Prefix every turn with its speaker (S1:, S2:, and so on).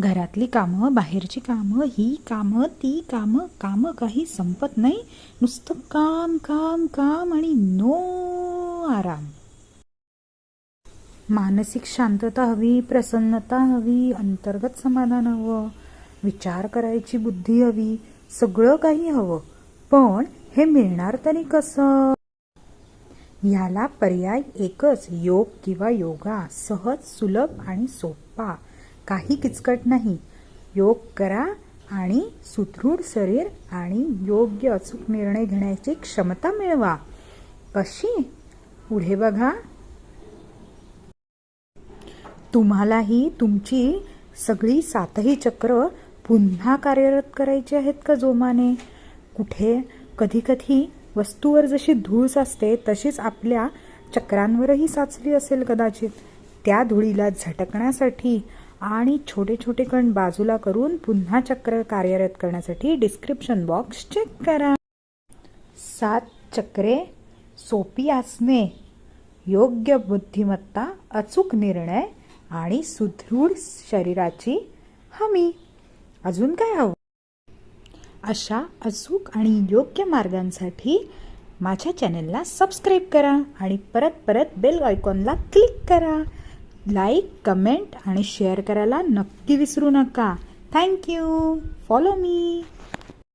S1: घरातली कामं बाहेरची कामं ही कामं ती कामं कामं काही संपत नाही. नुसतं काम काम काम आणि नो आराम. मानसिक शांतता हवी प्रसन्नता हवी अंतर्गत समाधान हवं विचार करायची बुद्धी हवी सगळं काही हवं. पण हे मिळणार तरी कसं? ह्याला पर्याय एकच योग किंवा योगा. सहज सुलभ आणि सोपा. काही किचकट नाही. योग करा आणि सुदृढ शरीर आणि योग्य अचूक निर्णय घेण्याची क्षमता मिळवा. कशी पुढे बघा. तुम्हालाही तुमची सगळी सातही चक्र पुन्हा कार्यरत करायची आहेत का जोमाने? कुठे? कधी कधी वस्तूवर जशी धूळ साचते तशीच आपल्या चक्रांवरही साचली असेल कदाचित. त्या धुळीला झटकण्यासाठी आणि छोटे छोटे कण बाजूला करून पुन्हा चक्र कार्यरत करण्यासाठी डिस्क्रिप्शन बॉक्स चेक करा. सात चक्रे सोपी आसने योग्य बुद्धिमत्ता अचूक निर्णय आणि सुदृढ शरीराची हमी. अजून काय हवं? अशा अचूक आणि योग्य मार्गांसाठी माझ्या चॅनलला सबस्क्राईब करा आणि परत परत बेल आयकॉनला क्लिक करा. लाईक कमेंट आणि शेअर करायला नक्की विसरू नका. Thank you follow me.